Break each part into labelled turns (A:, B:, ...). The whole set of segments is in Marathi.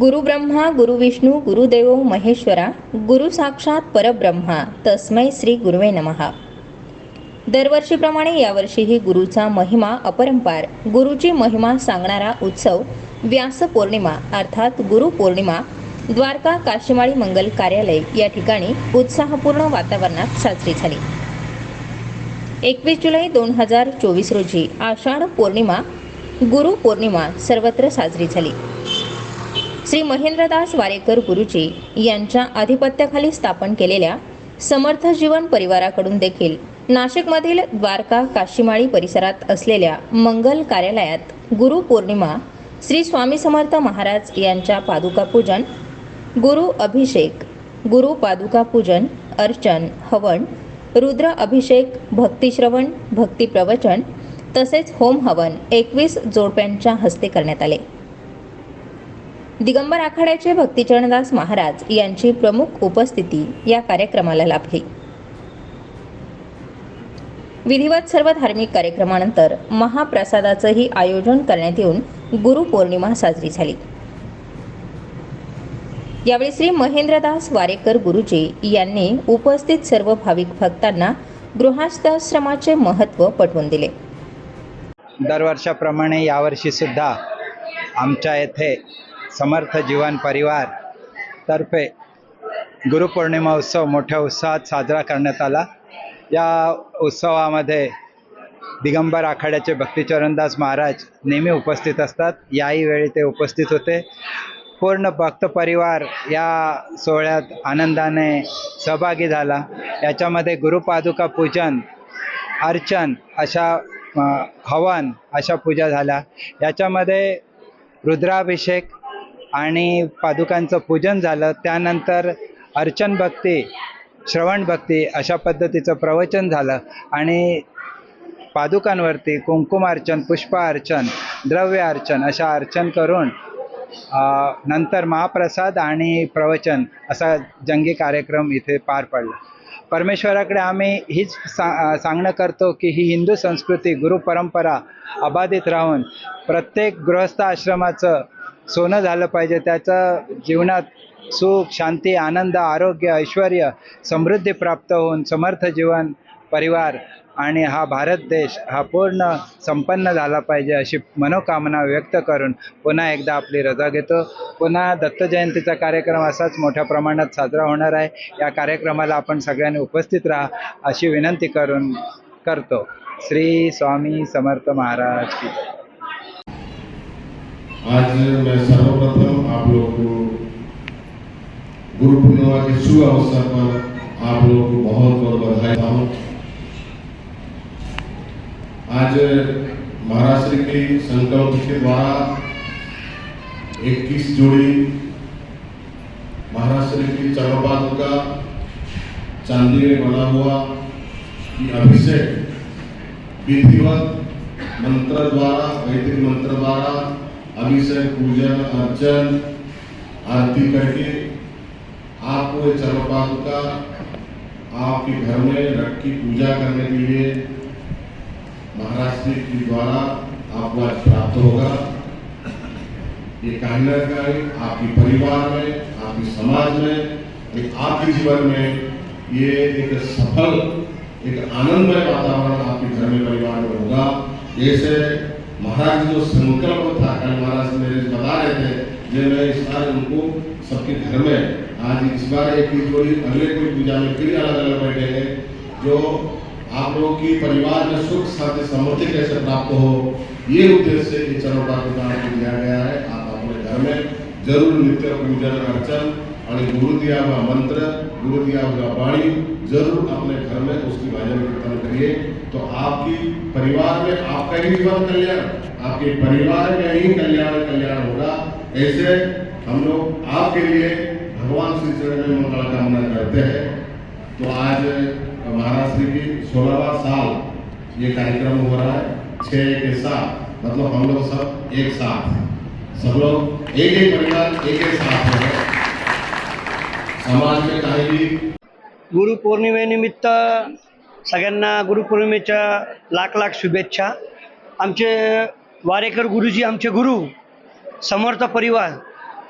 A: गुरु ब्रह्मा गुरु विष्णू गुरुदेवो महेश्वरा गुरु साक्षात परब्रह्मा तस्मै श्री गुरुवे नमहा दरवर्षीप्रमाणे यावर्षीही गुरुचा महिमा अपरंपार गुरुची महिमा सांगणारा उत्सव व्यास पौर्णिमा अर्थात गुरु पौर्णिमा द्वारका काशीमाळी मंगल कार्यालय या ठिकाणी उत्साहपूर्ण वातावरणात साजरी झाली. एकवीस जुलै दोन हजार चोवीस रोजी आषाढ पौर्णिमा गुरु पौर्णिमा सर्वत्र साजरी झाली. श्री महेंद्रदास वारेकर गुरुजी यांच्या आधिपत्याखाली स्थापन केलेल्या समर्थ जीवन परिवाराकडून देखील नाशिकमधील द्वारका काशीमाळी परिसरात असलेल्या मंगल कार्यालयात गुरु पौर्णिमा श्री स्वामी समर्थ महाराज यांच्या पादुका पूजन गुरु अभिषेक गुरु पादुका पूजन अर्चन हवन रुद्र अभिषेक भक्तिश्रवण भक्तिप्रवचन तसेच होम हवन एकवीस जोडप्यांच्या हस्ते करण्यात आले. दिगंबर आखाड्याचे भक्तिचरणदास महाराज यांची प्रमुख उपस्थिती या कार्यक्रमाला लाभली. विधिवत सर्व धार्मिक कार्यक्रमानंतर महाप्रसादाचंही आयोजन करण्यात येऊन गुरुपौर्णिमा साजरी झाली. यावेळी श्री महेंद्रदास वारेकर गुरुजी यांनी उपस्थित सर्व भाविक भक्तांना गृहस्थाश्रमाचे महत्त्व पटवून दिले.
B: दरवर्षाप्रमाणे यावर्षीसुद्धा आमच्या येथे समर्थ जीवन परिवार तर्फे गुरुपौर्णिमा उत्सव मोठ्या उत्साहात साजरा करण्यात आला. या उत्सवामध्ये दिगंबर आखाड्याचे भक्तिचरणदास महाराज नेहमी उपस्थित असतात. याही वेळी ते उपस्थित होते. पूर्ण भक्त परिवार या सोहळ्यात आनंदाने सहभागी झाला. याच्यामध्ये गुरुपादुका पूजन अर्चन अशा हवन अशा पूजा झाल्या. याच्यामध्ये रुद्राभिषेक आणि पादुकांचं पूजन झालं. त्यानंतर अर्चन भक्ती श्रवण भक्ती अशा पद्धतीचं प्रवचन झालं. आणि पादुकांवरती कुंकुमार्चन पुष्पार्चन द्रव्य अर्चन अशा अर्चन करून नंतर महाप्रसाद आणि प्रवचन असा जंगी कार्यक्रम इथे पार पडला. परमेश्वराकडे आम्ही हीच सा सांगणं करतो की ही हिंदू संस्कृती गुरु परंपरा अबाधित राहून प्रत्येक गृहस्थ आश्रमाचं सोनं झालं पाहिजे. त्याचं जीवनात सुख शांती आनंद आरोग्य ऐश्वर समृद्धी प्राप्त होऊन समर्थ जीवन परिवार आणि हा भारत देश हा पूर्ण संपन्न झाला पाहिजे अशी मनोकामना व्यक्त करून पुन्हा एकदा आपली रजा घेतो. पुन्हा दत्त जयंतीचा कार्यक्रम असाच मोठ्या प्रमाणात साजरा होणार आहे. या कार्यक्रमाला आपण सगळ्यांनी उपस्थित राहा अशी विनंती करून करतो. श्री स्वामी समर्थ महाराज की
C: आज मैं सर्वप्रथम आप लोग को गुरु पूर्णिमा के शुभ अवसर पर आप लोगों को बहुत बहुत बधाई हूँ। आज महाराज श्री के संकल्प के द्वारा 21 जोड़ी महाराष्ट्र की चरणपादों का चांदी में बना हुआ अभिषेक विधिवत मंत्र द्वारा, वैदिक मंत्र द्वारा अभिषेक पूजन अर्चन आरती करके आपको ये का, आपके घर में रख की पूजा करने के लिए महाराष्ट्र के द्वारा आपको आज प्राप्त होगा। ये कहीं न कहीं आपके परिवार में, आपके समाज में, एक आपके जीवन में ये एक सफल, एक आनंदमय वातावरण आपके घर में परिवार में होगा। जैसे महाराज जो संकल्प था, कल महाराज मेरे बता रहे थे जो मैं इस बार उनको सबके घर में, आज इस बार एक ही जोड़ी अगले कोई पूजा में फिर अलग अलग बैठे हैं, जो आप लोगों की परिवार में सुख, शांति, समृद्धि कैसे प्राप्त हो, ये उद्देश्य से ये चरण प्रार्थना आपको दिया गया है। आप अपने घर में ज़रूर नित्य पूजन अर्चन, और गुरु दिया हुआ मंत्र, गुरु दिया हुआ वाणी, ज़रूर अपने घर में उसकी भजन कीर्तन करिए। तो आपकी परिवार में आपका ही जीवन कल्याण, आपके परिवार में ही कल्याण कल्याण होगा। ऐसे हम लोग आपके लिए भगवान श्री चरण में मंगल कामना करते हैं। तो आज महाराज श्री की सोलहवा साल ये कार्यक्रम हो रहा है छः के साथ मतलब हम लोग सब एक साथ सब लोग एक एक परिवार एक एक साथ है। समाज में कहीं भी
D: गुरुपौर्णिमेनिमित्त सगळ्यांना गुरुपौर्णिमेच्या लाख लाख शुभेच्छा. आमचे वारेकर गुरुजी आमचे गुरु समर्थ परिवार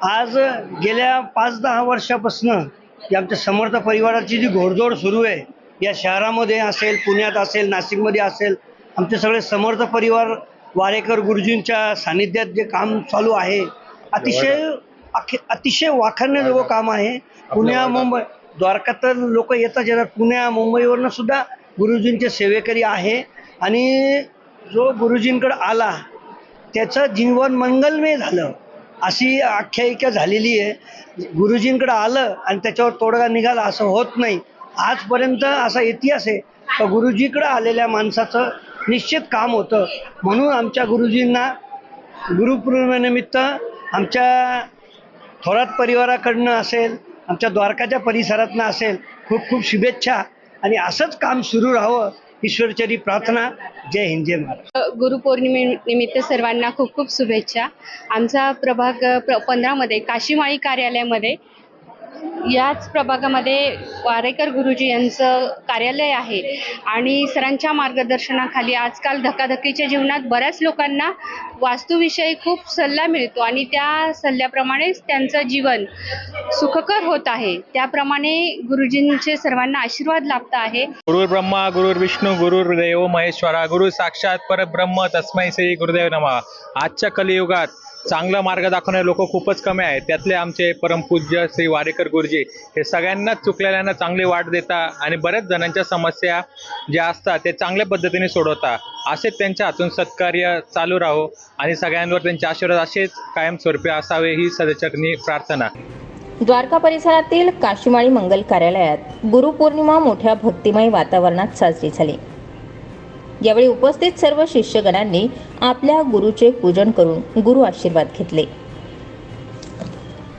D: आज गेल्या पाच दहा वर्षापासून जी आमच्या समर्थ परिवाराची जी घोडदौड सुरू आहे या शहरामध्ये असेल पुण्यात असेल नाशिकमध्ये असेल आमचे सगळे समर्थ परिवार वारेकर गुरुजींच्या सानिध्यात जे काम चालू आहे अतिशय अखि- अतिशय वाखाणण्याजोगं काम आहे. पुण्या मुंबई द्वारका तर लोक येतात येतात. पुण्या मुंबईवरनं सुद्धा गुरुजींचे सेवेकरी आहे आणि जो गुरुजींकडं आला त्याचं जीवन मंगलमय झालं अशी आख्यायिका झालेली आहे. गुरुजींकडं आलं आणि त्याच्यावर तोडगा निघाला असं होत नाही. आजपर्यंत असा इतिहास आहे तर गुरुजीकडं आलेल्या माणसाचं निश्चित काम होतं. म्हणून आमच्या गुरुजींना गुरुपौर्णिमेनिमित्त आमच्या थोरात परिवाराकडनं असेल आमच्या द्वारकाच्या परिसरातनं असेल खूप खूप शुभेच्छा. आणि असंच काम सुरू राहावं ईश्वरचरी प्रार्थना. जय हिंद जय महाराज
E: गुरुपौर्णिमेनिमित्त सर्वांना खूप खूप शुभेच्छा. आमचा प्रभाग प्र पंधरामध्ये काशीमाळी कार्यालयामध्ये याच प्रभागामध्ये वारेकर गुरुजी यांचं कार्यालय आहे आणि सरांच्या मार्गदर्शनाखाली आजकाल धकाधकीच्या जीवनात बऱ्याच लोकांना वास्तूविषयी खूप सल्ला मिळतो आणि त्या सल्ल्याप्रमाणेच त्यांचं जीवन सुखकर होत आहे. त्याप्रमाणे गुरुजींचे सर्वांना आशीर्वाद लाभत आहे.
F: गुरुर ब्रह्मा गुरुर्विष्णू गुरुर्देव महेश्वरा गुरु साक्षात परब्रह्म तस्मै श्री गुरुदेव नमा. आजच्या कलियुगात चांगला मार्ग दाखवणारे लोक खूपच कमी आहेत. त्यातले आमचे परमपूज्य श्री वारेकर गुरुजी हे सगळ्यांनाच चुकलेल्यांना चांगली वाट देता आणि बऱ्याच जणांच्या समस्या ज्या असतात ते चांगल्या पद्धतीने सोडवता. असेच त्यांच्या हातून सत्कार्य चालू राहो आणि सगळ्यांवर त्यांचे आशीर्वाद असेच कायमस्वरूपी असावे ही सदचरणी प्रार्थना.
A: द्वारका परिसरातील काशीमाळी मंगल कार्यालयात गुरुपौर्णिमा मोठ्या भक्तिमय वातावरणात साजरी झाली. यावेळी उपस्थित सर्व शिष्यगणांनी आपल्या गुरुचे पूजन करून गुरु आशीर्वाद घेतले.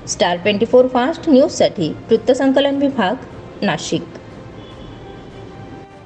A: स्टार ट्वेंटी फोर फास्ट न्यूजसाठी वृत्तसंकलन विभाग नाशिक.